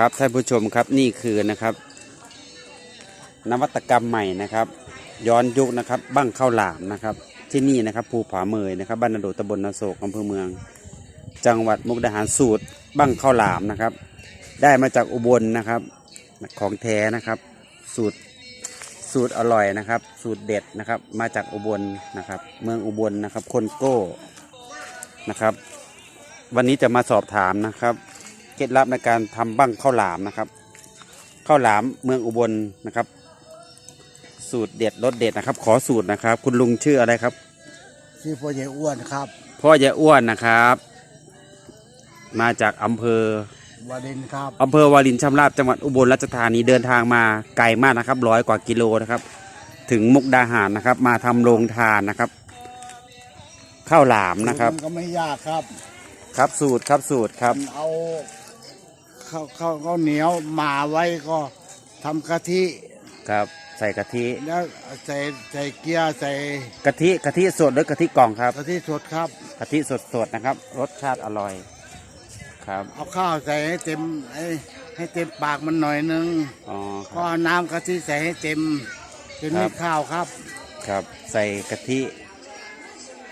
ครับท่านผู้ชมครับนี่คือนะครับ นวัตกรรมใหม่นะครับ ย้อนยุคนะครับบั้งข้าวหลามนะครับ ที่นี่นะครับภูผาเมยนะครับบ้านนาโดตำบลนาโศกอำเภอเมือง จังหวัดมุกดาหารสูตรบั้งข้าวหลามนะครับ ได้มาจากอุบลนะครับของแท้นะครับ สูตรสูตรอร่อยนะครับ สูตรเด็ดนะครับ มาจากอุบลนะครับ เมืองอุบลนะครับคนโก้นะครับ วันนี้จะมาสอบถามนะครับ เคล็ดลับในการทำบั้งข้าวหลามนะครับข้าวหลามเมืองอุบลนะครับ สูตรเด็ดรสเด็ดนะครับ ขอสูตรนะครับ คุณลุงชื่ออะไรครับชื่อพ่อใหญ่อ้วนครับ พ่อใหญ่อ้วนนะครับ มาจากอำเภอวารินครับอำเภอวารินชำราบจังหวัดอุบลราชธานีเดินทางมาไกลมากนะครับร้อยกว่ากิโลนะครับ ถึงมุกดาหารนะครับ มาทำโรงทานนะครับข้าวหลามนะครับมันก็ไม่ยากครับ ครับสูตรครับสูตรครับเอา ข้าวข้าวข้าวเหนียวมาไว้ก็ทำกะทิครับ ใส่กะทิแล้วใส่ใส่เกี๊ยวใส่กะทิกะทิสดหรือกะทิกล่องครับกะทิสดครับ กะทิสดๆนะครับ รสชาติอร่อย ครับ เอาข้าวใส่ให้เต็มให้ให้เต็มปากมันหน่อยนึงอ๋อคก็รับ เอาน้ำกะทิใส่ให้เต็มเป็นครัเม็บดข้าวครับครับ ใส่กะทิ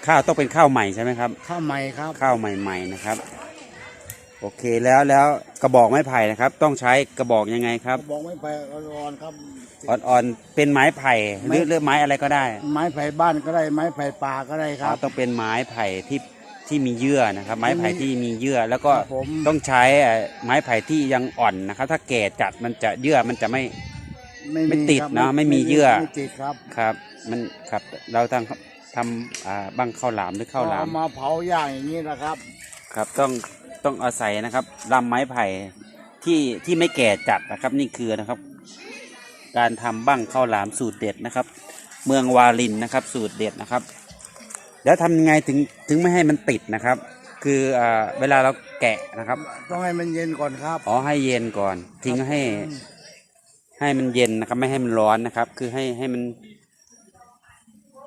ข้าวต้องเป็นข้าวใหม่ใช่ไหมครับ ข้าวใหม่ครับ ข้าวใหม่ ๆ นะครับ โอเคแล้วแล้วกระบอกไม้ไผ่นะครับ ต้องใช้กระบอกยังไงครับบอกไม่ไปร้อนๆครับ อ่อนๆเป็นไม้ไผ่หรือไม้หรือไม้อะไรก็ได้ ไม้ไผ่บ้านก็ได้ไม้ไผ่ป่าก็ได้คอ๋รัอบต้องเป็นไม้ไผ่ที่ที่มีเยื่อนะครับ ไม้ไผ่มีที่มีเยื่อแล้วก็ครับผม ต้องใช้เอ่อไม้ไผ่ที่ยังอ่อนนะครับ ถ้าแก่จัดมันจะเยื่อมันจะไม่ ไม่ติดครับเนอะไม่มีเยื่อ ไม่ติดครับครับ มันครับ เราทำทำอ่าบั้งข้าวหลามหรือข้าวหลาม เอมาเผาย่างอย่างนี้นะครับ ครับต้อง ต้องอาศัยนะครับลำไม้ไผ่ที่ที่ไม่แก่จัดนะครับ นี่คือนะครับ การทำบั้งข้าวหลามสูตรเด็ดนะครับ เมืองวาลินนะครับ สูตรเด็ดนะครับ แล้วทำยังไงถึงถึงไม่ให้มันติดนะครับ คืออ่าเวลาเราแกะนะครับ ต้องให้มันเย็นก่อนครับอ๋อให้เย็นก่อน ทิ้งให้ ให้มันเย็นนะครับ ไม่ให้มันร้อนนะครับ คือให้ให้มัน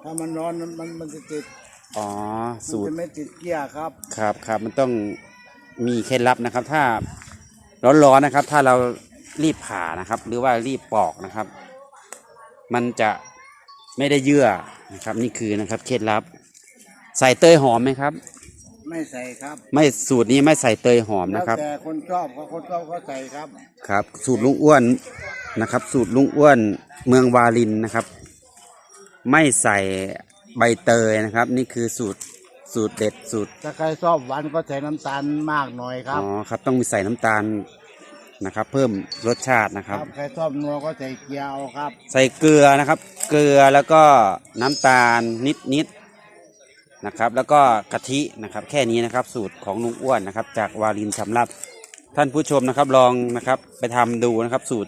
ถ้ามันร้อนมันมันมันจะติดอ๋อมันสูตรจะไม่ติดเกียร์ครับ ครับครับมันต้อง มีเคล็ดลับนะครับ ถ้าร้อนๆนะครับ ถ้าเรารีบผ่านะครับ หรือว่ารีบปอกนะครับ มันจะไม่ได้เยื่อนะครับ นี่คือนะครับ เคล็ดลับ ใส่เตยหอมไหมครับ ไม่ใส่ครับไม่สูตรนี้ไม่ใส่เตยหอมแล้วนะครับ แต่คนชอบเขาคนชอบเขาใส่ครับครับ สูตรลุงอ้วนนะครับ สูตรลุงอ้วนเมืองวาลินนะครับ ไม่ใส่ใบเตยนะครับ นี่คือสูตร สูตรเด็ดสูตรถ้าใครชอบหวานก็ใส่น้ำตาลมากหน่อยครับอ๋อครับต้องมีใส่น้ำตาลนะครับ เพิ่มรสชาตินะคครัรับบใครชอบนัวก็ใส่เกี๊ยวครับ ใส่เกลือนะครับ เกลือแล้วก็น้ำตาลนิดนิดๆนะครับ แล้วก็กะทินะครับ แค่นี้นะครับ สูตรของลุงอ้วนนะครับ จากวารินชำรับ ท่านผู้ชมนะครับลองนะครับ ไปทำดูนะครับสูตร